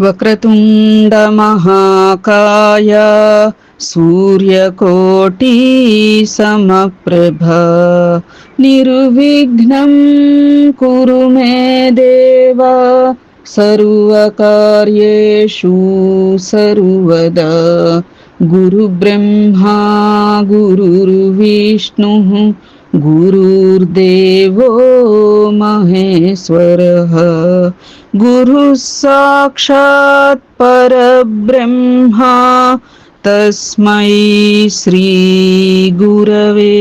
वक्रतुण्डमहाकाय सूर्यकोटि समप्रभ निर्विघ्नं कुरु मे देव सर्वकार्येषु सर्वदा। गुरुब्रह्मा गुरुर्विष्णुः गुरुर्देवो महेश्वरः। गुरुः साक्षात् परब्रह्मा तस्मै श्रीगुरवे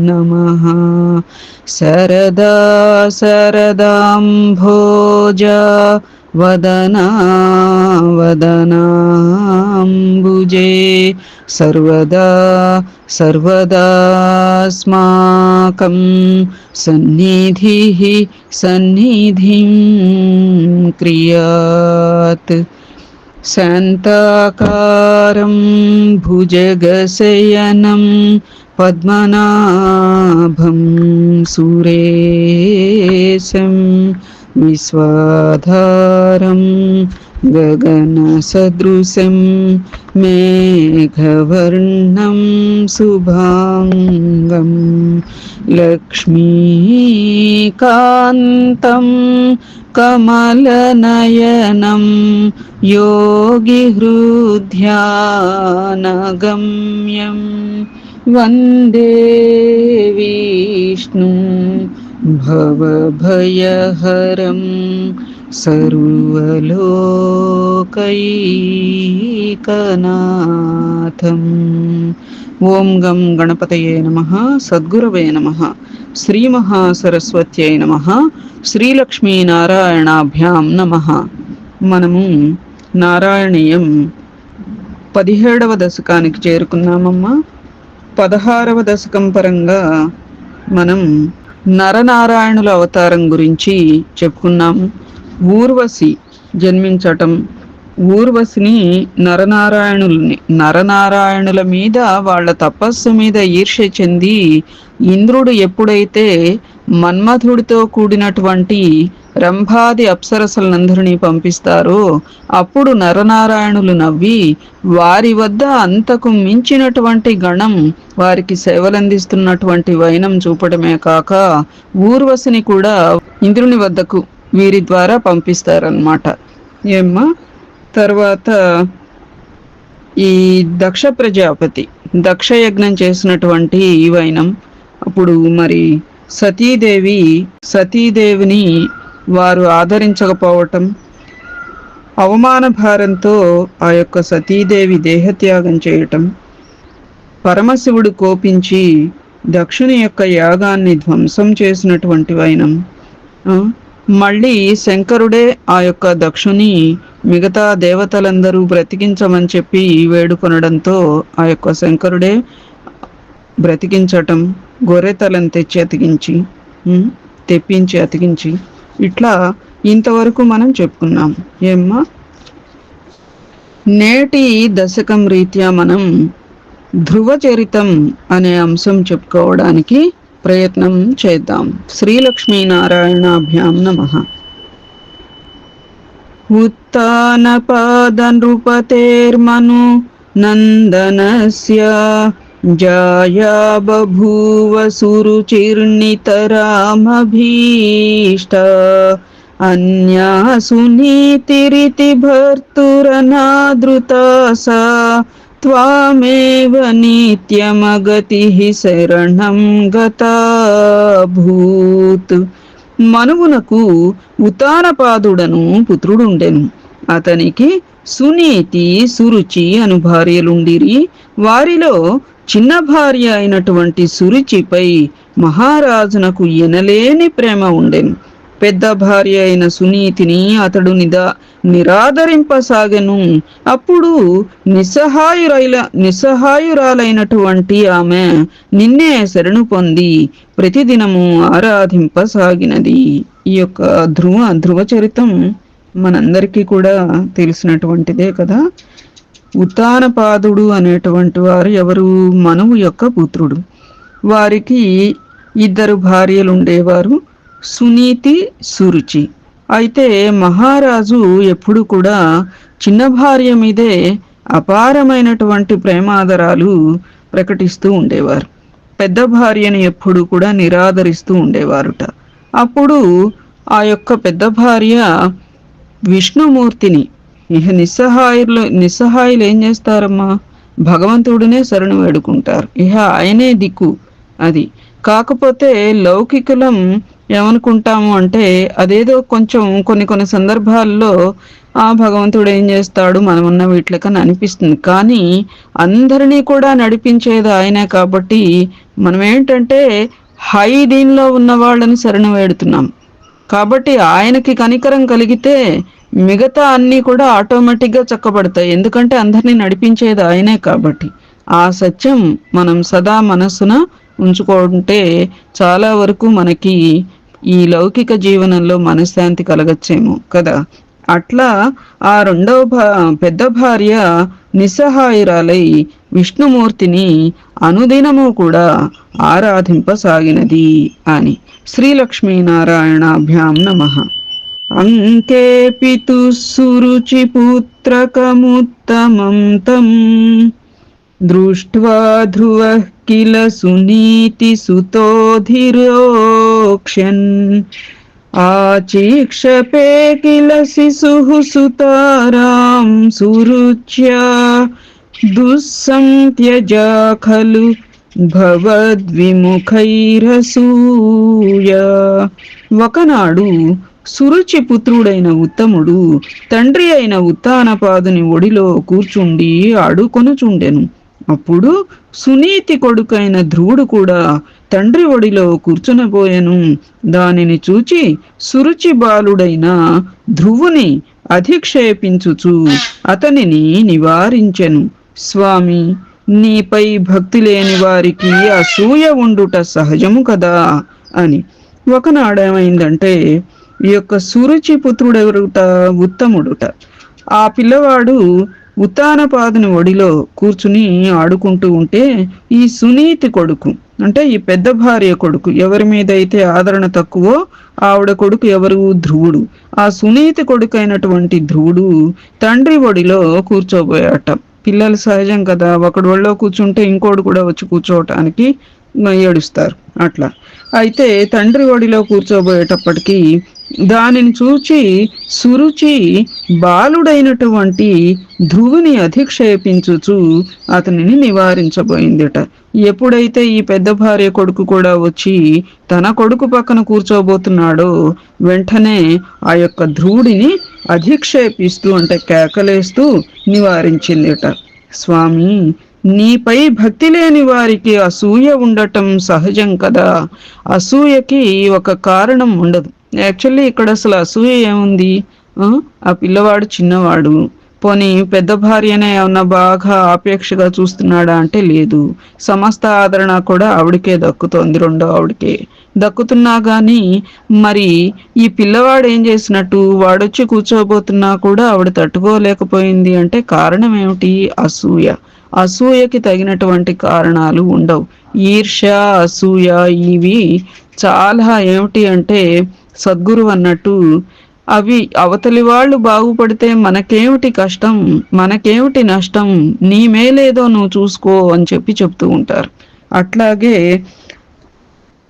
नमः। सरदा सरदाम्भोजा वदना वदनाम्बुजे सर्वदा सर्वदास्माकं सन्निधिः सन्निधिं क्रियात्। शान्ताकारं भुजगशयनं पद्मनाभं सुरेशं विश्वाधारं गगनसदृशं मेघवर्णं शुभाङ्गं लक्ष्मीकान्तं कमलनयनं योगिहृध्यानगम्यं वंदे विष्णु भवभयहरं సర్వలోకైకనాథం. ఓం గం గణపతయే నమ సద్గురవే నమ శ్రీమహాసరస్వత్యై నమ శ్రీలక్ష్మీనారాయణాభ్యాం నమ. మనము నారాయణీయం పదిహేడవ దశకానికి చేరుకున్నామమ్మా. పదహారవ దశకం పరంగా మనం నరనారాయణుల అవతారం గురించి చెప్పుకున్నాము ఊర్వశి జన్మించటం. ఊర్వశిని నరనారాయణుల్ని నరనారాయణుల మీద వాళ్ళ తపస్సు మీద ఈర్ష్య చెంది ఇంద్రుడు ఎప్పుడైతే మన్మథుడితో కూడినటువంటి రంభాది అప్సరసలందరినీ పంపిస్తారో అప్పుడు నరనారాయణులు నవ్వి వారి వద్ద అంతకు మించినటువంటి గణం వారికి సేవలందిస్తున్నటువంటి వైనం చూపడమే కాక ఊర్వశిని కూడా ఇంద్రుని వద్దకు వీరి ద్వారా పంపిస్తారనమాట ఏమ్మా? తర్వాత ఈ దక్ష ప్రజాపతి దక్ష యజ్ఞం చేసినటువంటి ఈవైనం వైనం అప్పుడు మరి సతీదేవి సతీదేవిని వారు ఆదరించకపోవటం అవమాన భారంతో ఆ యొక్క సతీదేవి దేహత్యాగం చేయటం పరమశివుడు కోపించి దక్షుని యొక్క యాగాన్ని ధ్వంసం చేసినటువంటి వైనం మళ్ళీ శంకరుడే ఆ యొక్క దక్షుని మిగతా దేవతలందరూ బ్రతికించమని చెప్పి వేడుకొనడంతో ఆ యొక్క శంకరుడే బ్రతికించటం గొర్రె తలను తెచ్చి అతికించి తెప్పించి అతికించి ఇట్లా ఇంతవరకు మనం చెప్పుకున్నాం. ఏమ్మా? నేటి దశకం రీత్యా మనం ధ్రువ చరితం అనే అంశం చెప్పుకోవడానికి ప్రయత్నం చేద్దాం శ్రీలక్ష్మీనారాయణాభ్యాం నమ उत्तानपादनृपतेर्मनु नन्दनस्य जाया बभूव सुरुचिर्नितरामभीष्ट अन्या सुनीतिरिति भर्तुरनादृता सा त्वामेव नित्यमगतिः शरणं गता भूत् మనువునకు ఉతానపాదుడను పుత్రుడుండెను అతనికి సునీతి సురుచి అను భార్యలుండిరి వారిలో చిన్న భార్య అయినటువంటి సురుచిపై మహారాజునకు ఎనలేని ప్రేమ ఉండెను పెద్ద భార్య అయిన సునీతిని అతడు నిదా నిరాదరింపసాగెను. అప్పుడు నిస్సహాయురైల నిస్సహాయురాలైనటువంటి ఆమె నిన్నే శరణు పొంది ప్రతిదినము ఆరాధింపసాగినది. ఈ యొక్క ధ్రువ ధ్రువ చరితం మనందరికీ కూడా తెలిసినటువంటిదే కదా. ఉత్తానపాదుడు అనేటువంటి వారు ఎవరు? మనువు యొక్క పుత్రుడు. వారికి ఇద్దరు భార్యలు ఉండేవారు సునీతి సురుచి. అయితే మహారాజు ఎప్పుడు కూడా చిన్న భార్య మీదే అపారమైనటువంటి ప్రేమాదరాలు ప్రకటిస్తూ ఉండేవారు. పెద్ద భార్యని ఎప్పుడు కూడా నిరాదరిస్తూ ఉండేవారుట. అప్పుడు ఆ యొక్క పెద్ద భార్య విష్ణుమూర్తిని ఇహ నిస్సహాయులు నిస్సహాయులు ఏం చేస్తారమ్మా? భగవంతుడినే శరణు వేడుకుంటారు. ఇహ ఆయనే దిక్కు అది. కాకపోతే లౌకికులం ఏమనుకుంటాము అంటే అదేదో కొంచెం కొన్ని కొన్ని సందర్భాల్లో ఆ భగవంతుడు ఏం చేస్తాడు మనమున్న వీటికని అనిపిస్తుంది. కానీ అందరినీ కూడా నడిపించేది ఆయనే కాబట్టి మనం ఏంటంటే హై దీనిలో ఉన్న వాళ్ళని శరణు వేడుతున్నాం. కాబట్టి ఆయనకి కనికరం కలిగితే మిగతా అన్నీ కూడా ఆటోమేటిక్గా చక్కబడతాయి. ఎందుకంటే అందరినీ నడిపించేది ఆయనే కాబట్టి. ఆ సత్యం మనం సదా మనస్సున ఉంచుకుంటే చాలా వరకు మనకి ఈ లౌకిక జీవనంలో మనశ్శాంతి కలగచ్చేమో కదా. అట్లా ఆ రెండవ పెద్ద భార్య నిస్సహాయురాలై విష్ణుమూర్తిని అనుదినము కూడా ఆరాధింపసాగినది అని శ్రీలక్ష్మీనారాయణాభ్యాం నమ. అంకేపితు సురుచి పుత్రకముత్తమం తం. దృష్ట్వా ధ్రువ కిల సునీతి సుతోధిరోక్షన్ ఆచీక్షపే కిల శిశుః సుతారాం సురుచ్యా. దుస్సంత్యజా ఖలు భవద్విముఖైరసూయ. ఒకనాడు సురుచి పుత్రుడైన ఉత్తముడు తండ్రి అయిన ఉత్తానపాదుని ఒడిలో కూర్చుండి ఆడుకొనుచుండెను. అప్పుడు సునీతి కొడుకైన ధ్రువుడు కూడా తండ్రి ఒడిలో కూర్చునబోయెను. దానిని చూచి సురుచి బాలుడైన ధ్రువుని అధిక్షేపించుచు అతనిని నివారించెను. స్వామి నీపై భక్తి లేని వారికి అసూయ ఉండుట సహజము కదా అని. ఒకనాడేమైందంటే ఈ యొక్క సురుచి పుత్రుడెవరుట? ఉత్తముడుట. ఆ పిల్లవాడు ఉత్తానపాదుని ఒడిలో కూర్చుని ఆడుకుంటూ ఉంటే ఈ సునీతి కొడుకు అంటే ఈ పెద్ద భార్య కొడుకు ఎవరి మీద అయితే ఆదరణ తక్కువో ఆవిడ కొడుకు ఎవరు? ధ్రువుడు. ఆ సునీతి కొడుకు అయినటువంటి ధ్రువుడు తండ్రి ఒడిలో కూర్చోబోయాట. పిల్లలు సహజం కదా ఒకడు ఒళ్ళో కూర్చుంటే ఇంకోడు కూడా వచ్చి కూర్చోవటానికి ఏడుస్తారు. అట్లా. అయితే తండ్రి ఒడిలో కూర్చోబోయేటప్పటికి దానిని చూచి సురుచి బాలుడైనటువంటి ధ్రువుని అధిక్షేపించుచు అతనిని నివారించబోయిందిట. ఎప్పుడైతే ఈ పెద్ద భార్య కొడుకు కూడా వచ్చి తన కొడుకు పక్కన కూర్చోబోతున్నాడో వెంటనే ఆ యొక్క ధ్రువుడిని అధిక్షేపిస్తూ అంటే కేకలేస్తూ నివారించిందిట. స్వామి నీపై భక్తి లేని వారికి అసూయ ఉండటం సహజం కదా. అసూయకి ఒక కారణం ఉండదు. యాక్చువల్లీ ఇక్కడ అసలు అసూయ ఏముంది? ఆ? పిల్లవాడు చిన్నవాడు. పోనీ పెద్ద భార్యనే ఏమన్నా బాగా ఆపేక్షగా చూస్తున్నాడా అంటే లేదు. సమస్త ఆదరణ కూడా ఆవిడకే దక్కుతోంది రెండో ఆవిడకే. దక్కుతున్నా గాని మరి ఈ పిల్లవాడు ఏం చేసినట్టు? వాడొచ్చి కూర్చోబోతున్నా కూడా ఆవిడ తట్టుకోలేకపోయింది అంటే కారణం ఏమిటి? అసూయ. అసూయకి తగినటువంటి కారణాలు ఉండవు. ఈర్ష్య అసూయ ఇవి చాలా ఏమిటి అంటే సద్గురు అన్నట్టు అవి అవతలి వాళ్ళు బాగుపడితే మనకేమిటి కష్టం మనకేమిటి నష్టం నీ మేలేదో నువ్వు చూసుకో అని చెప్పి చెప్తూ ఉంటారు. అట్లాగే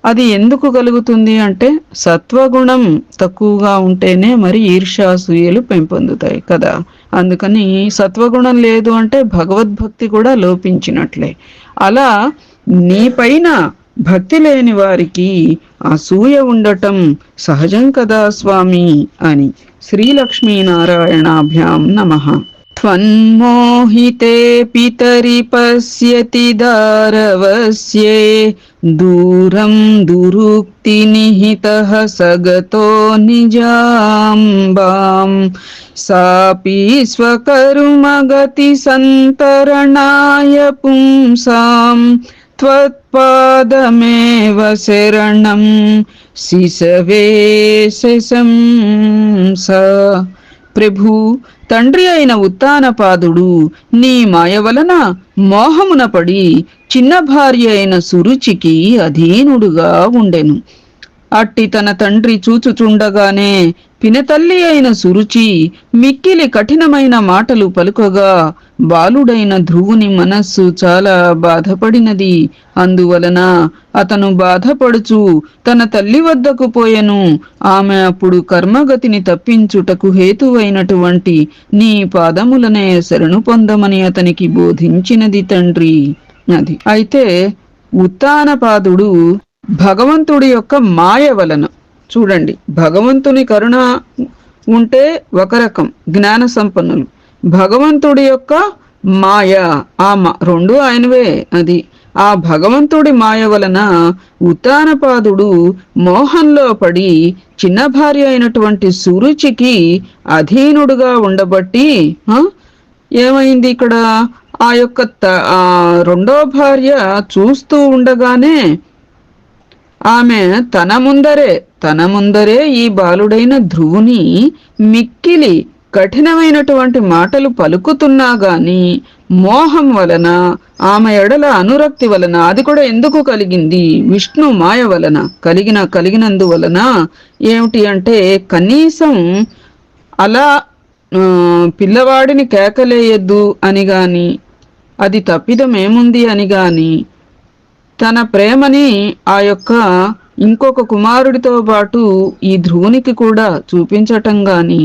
అది ఎందుకు కలుగుతుంది అంటే సత్వగుణం తక్కువగా ఉంటేనే మరి ఈర్ష్యాసూయలు పెంపొందుతాయి కదా. అందుకని సత్వగుణం లేదు అంటే భగవద్భక్తి కూడా లోపించినట్లే. అలా నీపైన భక్తి లేని వారికి అసూయ ఉండటం సహజం కదా స్వామి అని శ్రీలక్ష్మీనారాయణాభ్యాం నమః. त्वन्मोहिते पितरि पश्यति दारवस्ये दूरं दुरुक्तिनिहितः सगतो निजाम्बाम्। सापि स्वकरुमगतिसन्तरणाय पुंसाम्। त्वत्पादमेव शरणम् सिसवे सिसं स प्रभु తండ్రి అయిన ఉత్తానపాదుడు నీ మాయ వలన మోహమున పడి చిన్న భార్య అయిన సురుచికి అధీనుడుగా ఉండెను. అట్టి తన తండ్రి చూచుచుండగానే పినతల్లి అయిన సురుచి మిక్కిలి కఠినమైన మాటలు పలుకగా బాలుడైన ధ్రువుని మనస్సు చాలా బాధపడినది. అందువలన అతను బాధపడుచు తన తల్లి వద్దకు పోయెను. ఆమె అప్పుడు కర్మగతిని తప్పించుటకు హేతువైనటువంటి నీ పాదములనే శరణు పొందమని అతనికి బోధించినది తండ్రి. అది. అయితే ఉత్తానపాదుడు భగవంతుడి యొక్క మాయ వలన చూడండి భగవంతుని కరుణ ఉంటే ఒక రకం జ్ఞాన సంపన్నులు. భగవంతుడి యొక్క మాయ. ఆ రెండు ఆయనవే అది. ఆ భగవంతుడి మాయ వలన ఉత్తానపాదుడు మోహంలో పడి చిన్న భార్య అయినటువంటి సురుచికి అధీనుడుగా ఉండబట్టి ఆ, ఏమైంది ఇక్కడ? ఆ యొక్క త- ఆ రెండో భార్య చూస్తూ ఉండగానే ఆమె తన ముందరే తన ముందరే ఈ బాలుడైన ధ్రువుని మిక్కిలి కఠినమైనటువంటి మాటలు పలుకుతున్నా గాని మోహం వలన ఆమె ఎడల అనురక్తి వలన అది కూడా ఎందుకు కలిగింది? విష్ణు మాయ వలన కలిగిన కలిగినందువలన ఏమిటి అంటే కనీసం అలా పిల్లవాడిని కేకలేయద్దు అని గాని అది తప్పిదమేముంది అని గాని తన ప్రేమని ఆ యొక్క ఇంకొక కుమారుడితో పాటు ఈ ధ్రువునికి కూడా చూపించటం గాని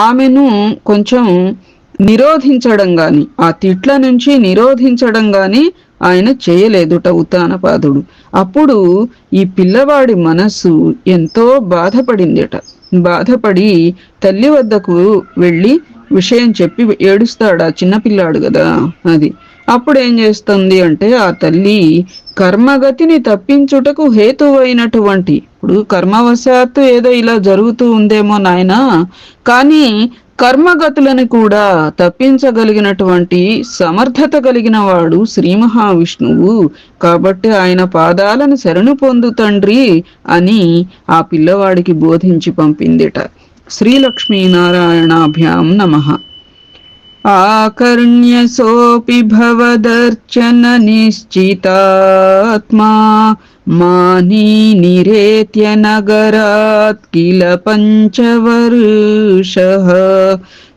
ఆమెను కొంచెం నిరోధించడం గాని ఆ తిట్ల నుంచి నిరోధించడం గాని ఆయన చేయలేదుట ఉత్తానపాదుడు అప్పుడు ఈ పిల్లవాడి మనస్సు ఎంతో బాధపడిందిట. బాధపడి తల్లి వద్దకు వెళ్ళి విషయం చెప్పి ఏడుస్తాడు ఆ చిన్నపిల్లాడు కదా అది. అప్పుడు ఏం చేస్తుంది అంటే ఆ తల్లి కర్మగతిని తప్పించుటకు హేతువైనటువంటి ఇప్పుడు కర్మవశాత్తు ఏదో ఇలా జరుగుతూ ఉందేమో నాయనా కానీ కర్మగతులను కూడా తప్పించగలిగినటువంటి సమర్థత కలిగిన వాడు శ్రీ మహావిష్ణువు. కాబట్టి ఆయన పాదాలను శరణు పొందు తండ్రి అని ఆ పిల్లవాడికి బోధించి పంపిందిట. శ్రీలక్ష్మీనారాయణాభ్యాం నమః. आकर्ण्यसोऽपि भवदर्चन निश्चितात्मा मानी निरेत्य नगरात् किल पञ्चवर्षः।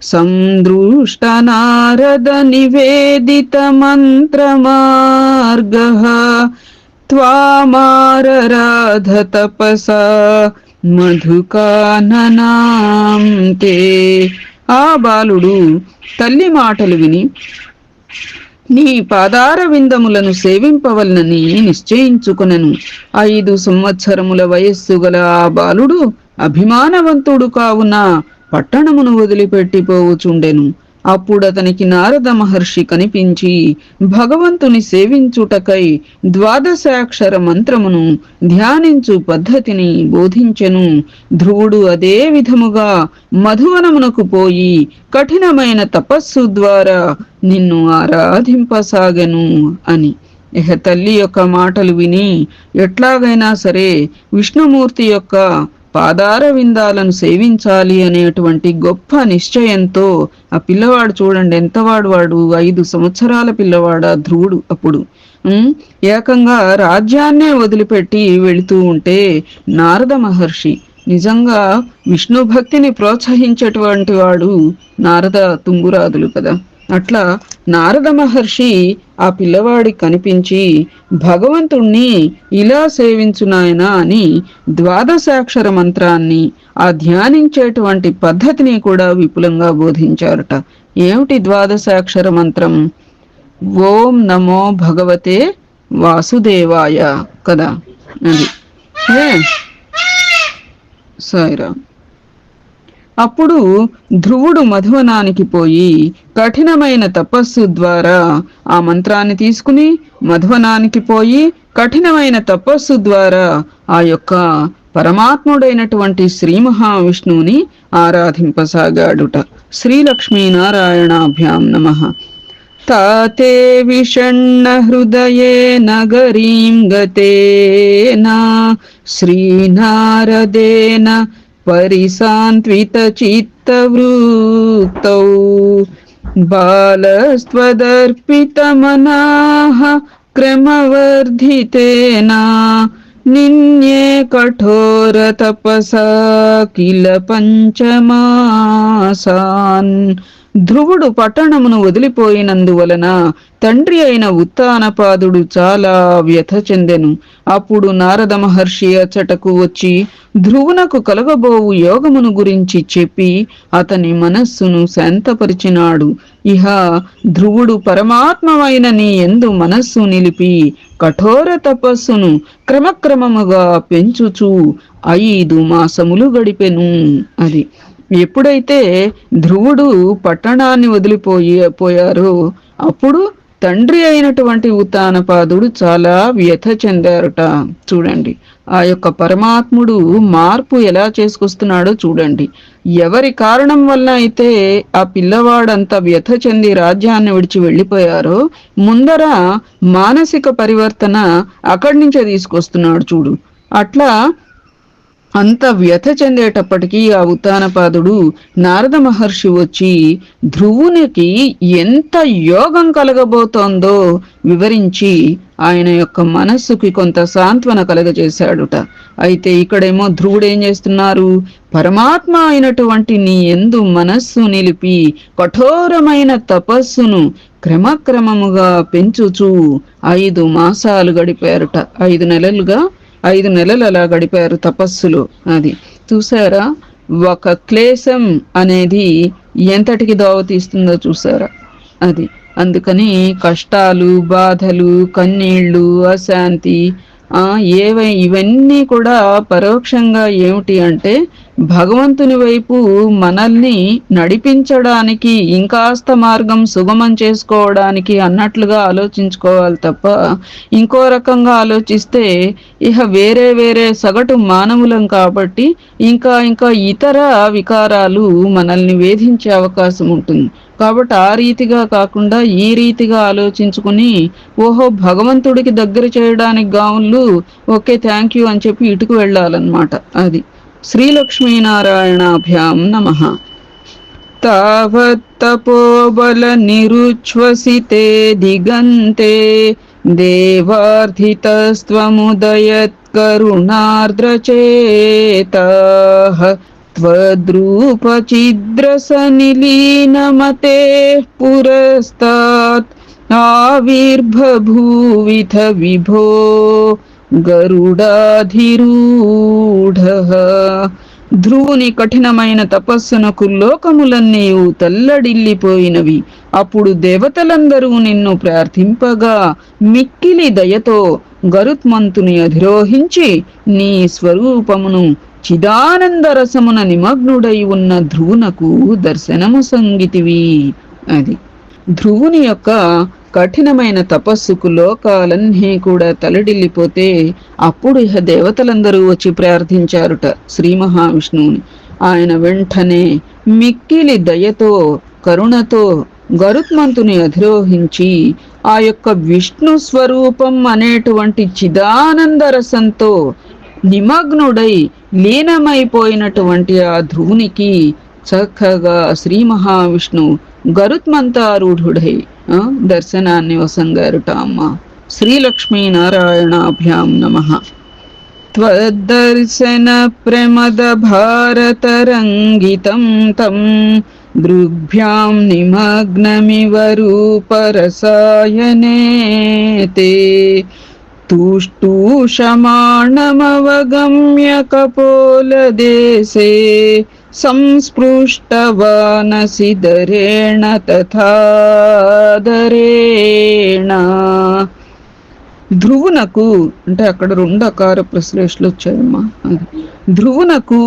सन्दृष्टनारदनिवेदितमन्त्रमार्गः त्वामारराधतपसा मधुकाननां ते ఆ బాలుడు తల్లి మాటలు విని నీ పాదార విందములను సేవింపవలనని నిశ్చయించుకొనెను. ఐదు సంవత్సరముల వయస్సు గల ఆ బాలుడు అభిమానవంతుడు కావున పట్టణమును వదిలిపెట్టిపోవుచుండెను అప్పుడు అతనికి నారద మహర్షి కనిపించి భగవంతుని సేవించుటకై ద్వాదశాక్షర మంత్రమును ధ్యానించు పద్ధతిని బోధించెను. ధ్రువుడు అదే విధముగా మధువనమునకు పోయి కఠినమైన తపస్సు ద్వారా నిన్ను ఆరాధింపసాగెను అని. ఇహ తల్లి యొక్క మాటలు విని ఎట్లాగైనా సరే విష్ణుమూర్తి యొక్క పాదార విందాలను సేవించాలి అనేటువంటి గొప్ప నిశ్చయంతో ఆ పిల్లవాడు చూడండి ఎంతవాడు వాడు? ఐదు సంవత్సరాల పిల్లవాడు ఆ ధ్రువుడు అప్పుడు. ఏకంగా రాజ్యాన్నే వదిలిపెట్టి వెళుతూ ఉంటే నారద మహర్షి నిజంగా విష్ణు భక్తిని ప్రోత్సహించేటువంటి వాడు నారద తుంగురాదులు కదా. అట్లా నారద మహర్షి ఆ పిల్లవాడికి కనిపించి భగవంతుణ్ణి ఇలా సేవించునాయనా అని ద్వాదశాక్షర మంత్రాన్ని ఆ ధ్యానించేటువంటి పద్ధతిని కూడా విపులంగా బోధించారట. ఏమిటి ద్వాదశాక్షర మంత్రం? ఓం నమో భగవతే వాసుదేవాయ కదా. అది. ఏ? సాయిరామ్. అప్పుడు ధ్రువుడు మధువనానికి పోయి కఠినమైన తపస్సు ద్వారా ఆ మంత్రాన్ని తీసుకుని మధువనానికి పోయి కఠినమైన తపస్సు ద్వారా ఆ యొక్క పరమాత్ముడైనటువంటి శ్రీ మహావిష్ణువుని ఆరాధింపసాగాడుట. శ్రీలక్ష్మీనారాయణాభ్యాం నమః. తాతే విషణ్ణ హృదయే నగరీం గతేన శ్రీనారదేన परिसान्त्वितचित्तवृत्तौ बालस्त्वदर्पितमनाः क्रमवर्धितेना निन्ये कठोरतपसा किल पञ्चमासान् ధ్రువుడు పట్టణమును వదిలిపోయినందువలన తండ్రి అయిన ఉత్తానపాదుడు చాలా వ్యథ చెందెను. అప్పుడు నారద మహర్షి అచ్చటకు వచ్చి ధ్రువునకు కలగబోవు యోగమును గురించి చెప్పి అతని మనస్సును శాంతపరిచినాడు. ఇహ ధ్రువుడు పరమాత్మమైన నీ ఎందు మనస్సు నిలిపి కఠోర తపస్సును క్రమక్రమముగా పెంచుచు ఐదు మాసములు గడిపెను అది. ఎప్పుడైతే ధ్రువుడు పట్టణాన్ని వదిలిపోయి పోయారో అప్పుడు తండ్రి అయినటువంటి ఉత్తానపాదుడు చాలా వ్యథ చెందారట. చూడండి ఆ యొక్క పరమాత్ముడు మార్పు ఎలా చేసుకొస్తున్నాడో చూడండి. ఎవరి కారణం వల్ల అయితే ఆ పిల్లవాడంత వ్యథ చెంది రాజ్యాన్ని విడిచి వెళ్ళిపోయారో ముందర మానసిక పరివర్తన అక్కడి నుంచే తీసుకొస్తున్నాడు చూడు. అట్లా అంత వ్యథ చెందేటప్పటికీ ఆ ఉత్తానపాదుడు నారద మహర్షి వచ్చి ధ్రువునికి ఎంత యోగం కలగబోతోందో వివరించి ఆయన యొక్క మనస్సుకి కొంత సాంత్వన కలగజేశాడుట. అయితే ఇక్కడేమో ధ్రువుడు ఏం చేస్తున్నారు? పరమాత్మ అయినటువంటి నీ ఎందు మనస్సు నిలిపి కఠోరమైన తపస్సును క్రమక్రమముగా పెంచుచూ ఐదు మాసాలు గడిపారుట. ఐదు నెలలుగా ఐదు నెలలు అలా గడిపారు తపస్సులో అది. చూసారా? ఒక క్లేశం అనేది ఎంతటికి దోవతీస్తుందో చూసారా? అది. అందుకని కష్టాలు బాధలు కన్నీళ్ళు అశాంతి ఏవై ఇవన్నీ కూడా పరోక్షంగా ఏమిటి అంటే భగవంతుని వైపు మనల్ని నడిపించడానికి ఇంకాస్త మార్గం సుగమం చేసుకోవడానికి అన్నట్లుగా ఆలోచించుకోవాలి తప్ప ఇంకో రకంగా ఆలోచిస్తే ఇహ వేరే వేరే సగటు మానవులం కాబట్టి ఇంకా ఇంకా ఇతర వికారాలు మనల్ని వేధించే అవకాశం ఉంటుంది. కాబట్టి ఆ రీతిగా కాకుండా ఈ రీతిగా ఆలోచించుకుని ఓహో భగవంతుడికి దగ్గర చేయడానికి గావుళ్ళు ఓకే థ్యాంక్ యూ అని చెప్పి ఇటుకు వెళ్ళాలన్నమాట అది. श्रीलक्ष्मीनारायणाभ्यां नमः। तावत्तपोबलनिरुच्छ्वसिते दिगन्ते देवार्धितस्त्वमुदयत्करुणार्द्रचेताः त्वद्रूपचिद्रसनिलीनमतेः पुरस्तात् आविर्भभूविथ विभो। గరుడాధిరూఢ. ధ్రువుని కఠినమైన తపస్సునకు లోకములన్నీ తల్లడిల్లిపోయినవి. అప్పుడు దేవతలందరూ నిన్ను ప్రార్థింపగా మిక్కిలి దయతో గరుత్మంతుని అధిరోహించి నీ స్వరూపమును చిదానంద రసమున నిమగ్నుడై ఉన్న ధ్రువునకు దర్శనము సంగితివి. అది. ధ్రువుని యొక్క కఠినమైన తపస్సుకు లోకాలన్నీ కూడా తలడిల్లిపోతే అప్పుడు ఇహ దేవతలందరూ వచ్చి ప్రార్థించారుట శ్రీ మహావిష్ణువుని. ఆయన వెంటనే మిక్కిలి దయతో కరుణతో గరుత్మంతుని అధిరోహించి ఆ యొక్క విష్ణు స్వరూపం అనేటువంటి చిదానంద రసంతో నిమగ్నుడై లీనమైపోయినటువంటి ఆ ధ్రువునికి చక్కగా శ్రీ మహావిష్ణువు గరుత్మంతారూఢుడై ఆ, దర్శనాన్ని వసంగారుట అమ్మ శ్రీలక్ష్మీ నారాయణాభ్యాం నమ त्वद्दर्शन प्रमद भारतरङ्गितं तं दृग्भ्यां निमग्नमिव रूपरसायने ते तुष्टूषमाणमवगम्य कपोलदेशे संस्पृष्टवानसि दरेण तथा दरेण ధ్రువునకు అంటే అక్కడ రెండు అకార ప్రశ్లేషలు వచ్చాయమ్మా అది ధ్రువునకు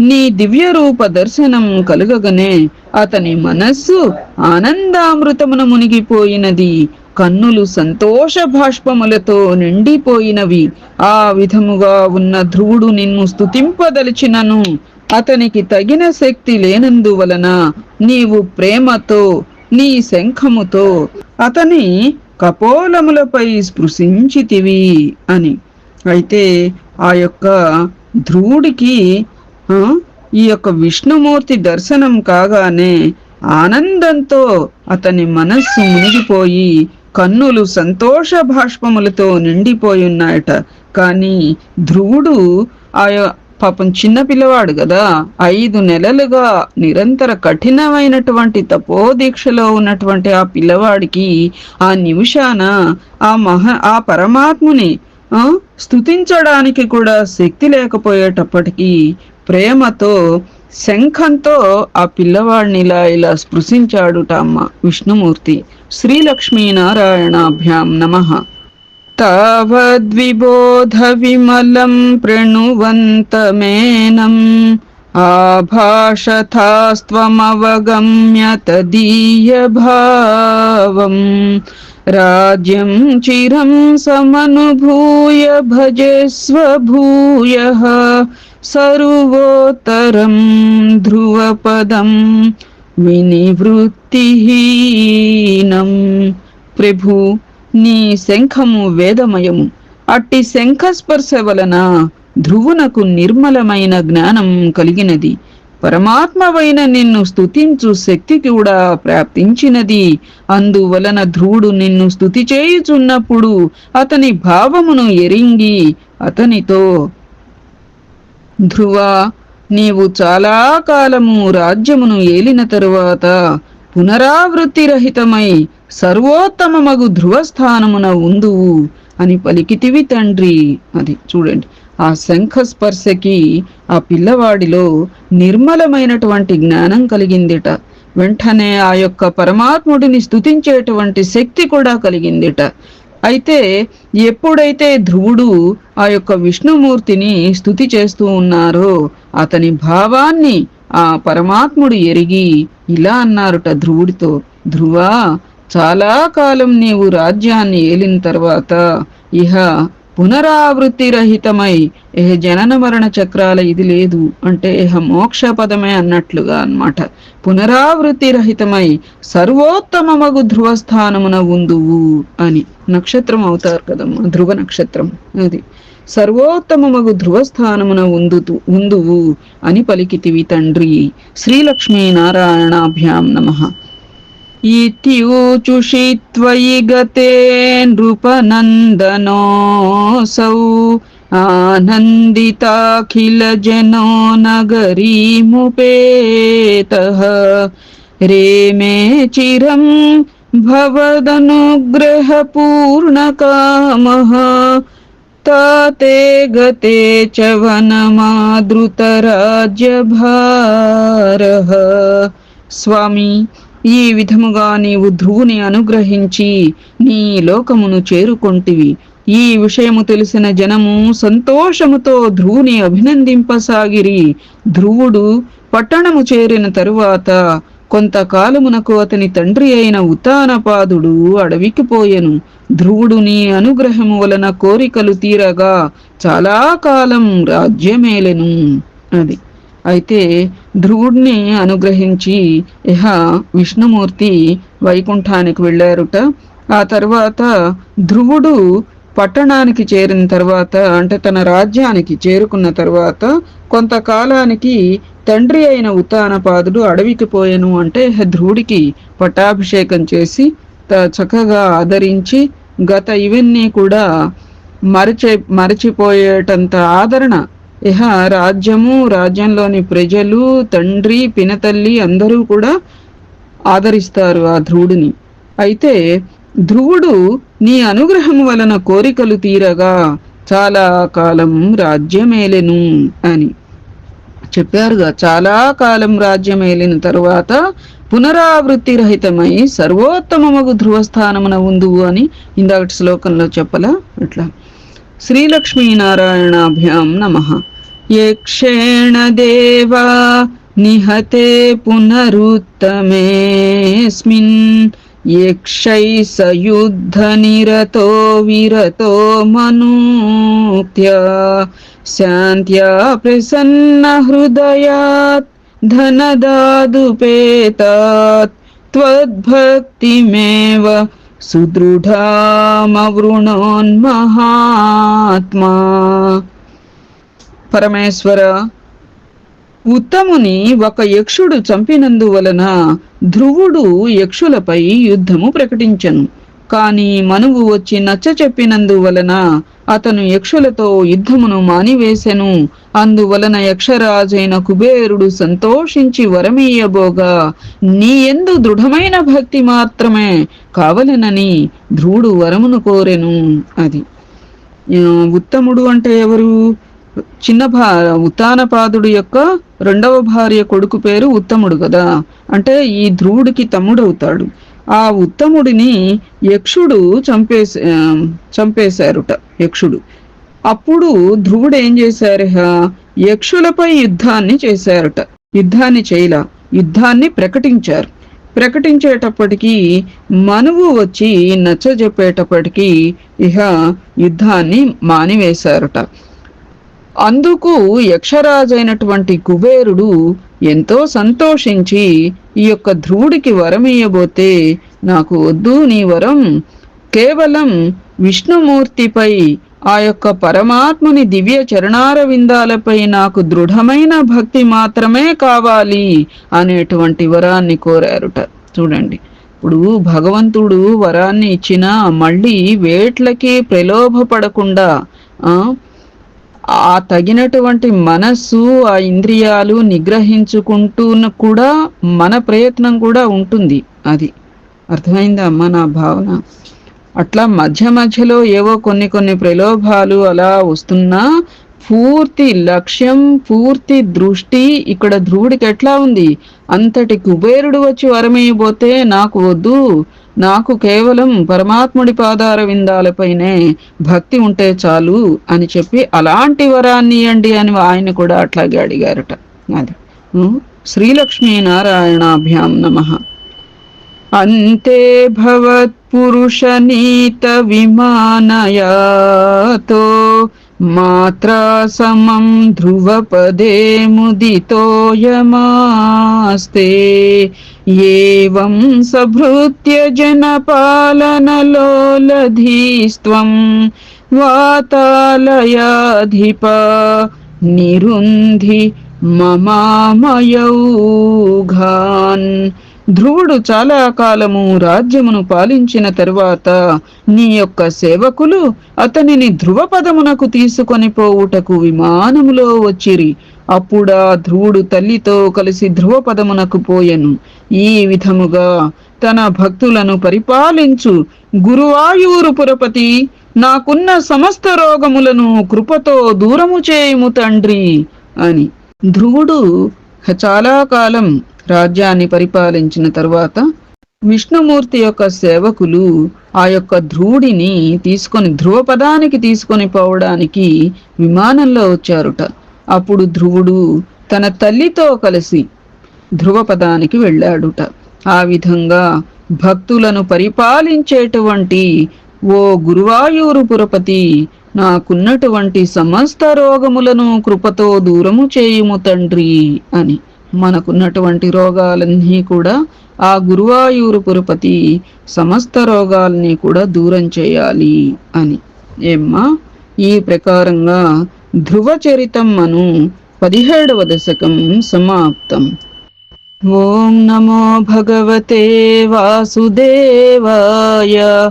నీ దివ్య రూప దర్శనం కలుగగనే అతని మనస్సు ఆనందామృతమున మునిగిపోయినది కన్నులు సంతోష భాష్పములతో నిండిపోయినవి ఆ విధముగా ఉన్న ధ్రువుడు నిన్ను స్తుతింపదలిచినను అతనికి తగిన శక్తి లేనందువలన నీవు ప్రేమతో నీ శంఖముతో అతని కపోలములపై స్పృశించితివి అని. అయితే ఆ యొక్క ధ్రువుడికి ఈ యొక్క విష్ణుమూర్తి దర్శనం కాగానే ఆనందంతో అతని మనస్సు మునిగిపోయి కన్నులు సంతోష భాష్పములతో నిండిపోయి ఉన్నాయట. కానీ ధ్రువుడు ఆ పాపం చిన్న పిల్లవాడు కదా. ఐదు నెలలుగా నిరంతర కఠినమైనటువంటి తపోదీక్షలో ఉన్నటువంటి ఆ పిల్లవాడికి ఆ నిమిషాన ఆ మహా ఆ పరమాత్ముని ఆ కూడా శక్తి లేకపోయేటప్పటికీ ప్రేమతో శంఖంతో ఆ పిల్లవాడిని ఇలా ఇలా స్పృశించాడుట అమ్మ విష్ణుమూర్తి. శ్రీలక్ష్మీనారాయణాభ్యాం నమః. तावद्विबोधविमलं प्रणुवन्तमेनम् आभाषथास्त्वमवगम्य तदीयभावम् राज्यं चिरं समनुभूय भजेस्व भूयः सर्वोत्तरं ध्रुवपदं विनिवृत्तिहीनं। प्रभु నీ శంఖము వేదమయము. అట్టి శంఖస్పర్శ వలన ధ్రువునకు నిర్మలమైన జ్ఞానం కలిగినది. పరమాత్మవైన నిన్ను స్థుతించు శక్తి కూడా ప్రాప్తించినది. అందువలన ధ్రువుడు నిన్ను స్థుతి చేయుచున్నప్పుడు అతని భావమును ఎరింగి అతనితో ధ్రువ నీవు చాలా కాలము రాజ్యమును ఏలిన తరువాత పునరావృత్తి రహితమై సర్వోత్తమమగు ధ్రువస్థానమున ఉందువు అని పలికితివి తండ్రి. అది చూడండి. ఆ శంఖ స్పర్శకి ఆ పిల్లవాడిలో నిర్మలమైనటువంటి జ్ఞానం కలిగిందిట. వెంటనే ఆ యొక్క పరమాత్ముడిని స్థుతించేటువంటి శక్తి కూడా కలిగిందిట. అయితే ఎప్పుడైతే ధ్రువుడు ఆ యొక్క విష్ణుమూర్తిని స్థుతి చేస్తూ ఉన్నారో అతని భావాన్ని ఆ పరమాత్ముడు ఎరిగి ఇలా అన్నారుట ధ్రువుడితో ధ్రువా చాలా కాలం నీవు రాజ్యాన్ని ఏలిన తర్వాత ఇహ పునరావృత్తి రహితమై ఏ జనన మరణ చక్రాల ఇది లేదు అంటే ఇహ మోక్ష పదమే అన్నట్లుగా అన్నమాట. పునరావృత్తి రహితమై సర్వోత్తమమగు ధ్రువస్థానమున ఉందువు అని. నక్షత్రం అవుతారు కదమ్మా ధ్రువ నక్షత్రం అది. సర్వోత్తమగు ధ్రువస్థానమున ఉందుతు ఉందువు అని పలికితివి తండ్రి. శ్రీలక్ష్మీ నారాయణాభ్యాం నమ. ఇత్యూచుషి త్వయి గతే నృపనందనోసౌ. ఆనందితాఖిల జనో నగరీముపేత. రేమే చిరం భవదనుగ్రహపూర్ణకామః. తాతే గతే చ వనమాదృతరాజ్యభారః స్వామి ఈ విధముగా నీవు ధ్రువుని అనుగ్రహించి నీ లోకమును చేరుకొంటివి. ఈ విషయము తెలిసిన జనము సంతోషముతో ధ్రువుని అభినందింపసాగిరి. ధ్రువుడు పట్టణము చేరిన తరువాత కొంతకాలమునకు అతని తండ్రి అయిన ఉత్తానపాదుడు అడవికి పోయెను. ధ్రువుడు నీ అనుగ్రహము వలన కోరికలు తీరగా చాలా కాలం రాజ్యమేలెను అది. అయితే ధ్రువుడిని అనుగ్రహించి ఇహ విష్ణుమూర్తి వైకుంఠానికి వెళ్ళారుట. ఆ తర్వాత ధ్రువుడు పట్టణానికి చేరిన తర్వాత అంటే తన రాజ్యానికి చేరుకున్న తర్వాత కొంతకాలానికి తండ్రి అయిన ఉత్తానపాదుడు అడవికి పోయెను అంటే ధ్రువుడికి పట్టాభిషేకం చేసి త- చక్కగా ఆదరించి గత ఇవన్నీ కూడా మరచే మరచిపోయేటంత ఆదరణ. ఇహ రాజ్యము రాజ్యంలోని ప్రజలు తండ్రి పినతల్లి అందరూ కూడా ఆదరిస్తారు ఆ ధ్రువుడిని. అయితే ధ్రువుడు నీ అనుగ్రహం వలన కోరికలు తీరగా చాలా కాలం రాజ్యమేలెను అని చెప్పారుగా. చాలా కాలం రాజ్యమేలిన తరువాత పునరావృత్తి రహితమై సర్వోత్తమమగు ధ్రువస్థానమున ఉందువు అని ఇందాకటి శ్లోకంలో చెప్పలా అట్లా. శ్రీలక్ష్మీనారాయణాభ్యాం నమ. యక్షేణ దేవా నిహతే పునరుత్తమేస్మిన్ यक्षैः स युद्धनिरतो विरतो मनूत्या शान्त्या प्रसन्नहृदयात् धनदादुपेतात् त्वद्भक्तिमेव सुदृढामवृणोन्महात्मा। परमेश्वर ఉత్తముని ఒక యక్షుడు చంపినందువలన ధ్రువుడు యక్షులపై యుద్ధము ప్రకటించను. కాని మనువు వచ్చి నచ్చ చెప్పినందువలన అతను యక్షులతో యుద్ధమును మానివేశెను అందువలన యక్షరాజైన కుబేరుడు సంతోషించి వరమీయబోగా నీ ఎందు దృఢమైన భక్తి మాత్రమే కావలనని ధ్రువుడు వరమును కోరెను అది. ఉత్తముడు అంటే ఎవరు? చిన్న భా ఉత్తానపాదుడు యొక్క రెండవ భార్య కొడుకు పేరు ఉత్తముడు కదా. అంటే ఈ ధ్రువుడికి తమ్ముడవుతాడు. ఆ ఉత్తముడిని యక్షుడు చంపేసి చంపేశారుట యక్షుడు. అప్పుడు ధ్రువుడు ఏం చేశారు? యక్షులపై యుద్ధాన్ని చేశారట. యుద్ధాన్ని చేయలా. యుద్ధాన్ని ప్రకటించారు. ప్రకటించేటప్పటికీ మనువు వచ్చి నచ్చజెప్పేటప్పటికీ ఇహ యుద్ధాన్ని మానివేశారట. అందుకు యక్షరాజైనటువంటి కుబేరుడు ఎంతో సంతోషించి ఈ యొక్క ధ్రువుడికి వరం ఇయ్యబోతే నాకు వద్దు నీ వరం. కేవలం విష్ణుమూర్తిపై ఆ యొక్క పరమాత్ముని దివ్య చరణార విందాలపై నాకు దృఢమైన భక్తి మాత్రమే కావాలి అనేటువంటి వరాన్ని కోరారుట. చూడండి. ఇప్పుడు భగవంతుడు వరాన్ని ఇచ్చినా మళ్ళీ వేట్లకి ప్రలోభపడకుండా ఆ తగినటువంటి మనస్సు ఆ ఇంద్రియాలు నిగ్రహించుకుంటూ కూడా మన ప్రయత్నం కూడా ఉంటుంది. అది అర్థమైందా అమ్మ నా భావన? అట్లా మధ్య మధ్యలో ఏవో కొన్ని కొన్ని ప్రలోభాలు అలా వస్తున్నా పూర్తి లక్ష్యం పూర్తి దృష్టి ఇక్కడ ధ్రువుడికి ఎట్లా ఉంది? అంతటి కుబేరుడు వచ్చి వరమేయబోతే నాకు వద్దు. నాకు కేవలం పరమాత్ముడి పాదార విందాలపైనే భక్తి ఉంటే చాలు అని చెప్పి అలాంటి వరాన్ని ఇవ్వండి అని ఆయన కూడా అట్లాగే అడిగారట. అది. శ్రీలక్ష్మీ నారాయణాభ్యాం నమ. అంతే భవత్ విమానయాతో నీత విమానయాతో मात्रासमं ध्रुवपदे मुदितोऽयमास्ते एवं सभृत्यजनपालनलोलधीस्त्वं वातालयाधिप निरुन्धि ममामयौघान् ధ్రువుడు చాలా కాలము రాజ్యమును పాలించిన తరువాత నీ యొక్క సేవకులు అతనిని ధ్రువపదమునకు తీసుకొని పోవుటకు విమానములో వచ్చిరి. అప్పుడా ధ్రువుడు తల్లితో కలిసి ధ్రువపదమునకు పోయెను. ఈ విధముగా తన భక్తులను పరిపాలించు. గురువాయూరు పురపతి నాకున్న సమస్త రోగములను కృపతో దూరము చేయుము తండ్రి అని. ధ్రువుడు చాలా కాలం రాజ్యాన్ని పరిపాలించిన తరువాత విష్ణుమూర్తి యొక్క సేవకులు ఆ యొక్క ధ్రువుడిని తీసుకొని ధ్రువపదానికి తీసుకొని పోవడానికి విమానంలో వచ్చారుట. అప్పుడు ధ్రువుడు తన తల్లితో కలిసి ధ్రువపదానికి వెళ్ళాడుట. ఆ విధంగా భక్తులను పరిపాలించేటువంటి ఓ గురువాయూరు పురపతి నాకున్నటువంటి సమస్త రోగములను కృపతో దూరము చేయుము తండ్రి అని. మనకున్నటువంటి రోగాలన్నీ కూడా ఆ గురువాయూరు పురపతి సమస్త రోగాల్ని కూడా దూరం చేయాలి అని. ఏమ్మా ఈ ప్రకారంగా ధ్రువ చరితం అను పదిహేడవ దశకం సమాప్తం. ఓం నమో భగవతే వాసుదేవాయ.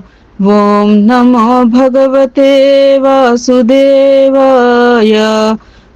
ఓం నమో భగవతే వాసుదేవాయ.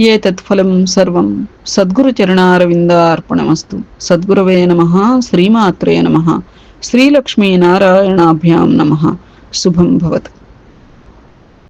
ఏ తత్ఫలం సర్వం. సద్గురు చరణారవింద అర్పణమస్తు. సద్గురవే నమ శ్రీమాత్రే నమ. శ్రీలక్ష్మీనారాయణాభ్యాం నమ. శుభం భవతు.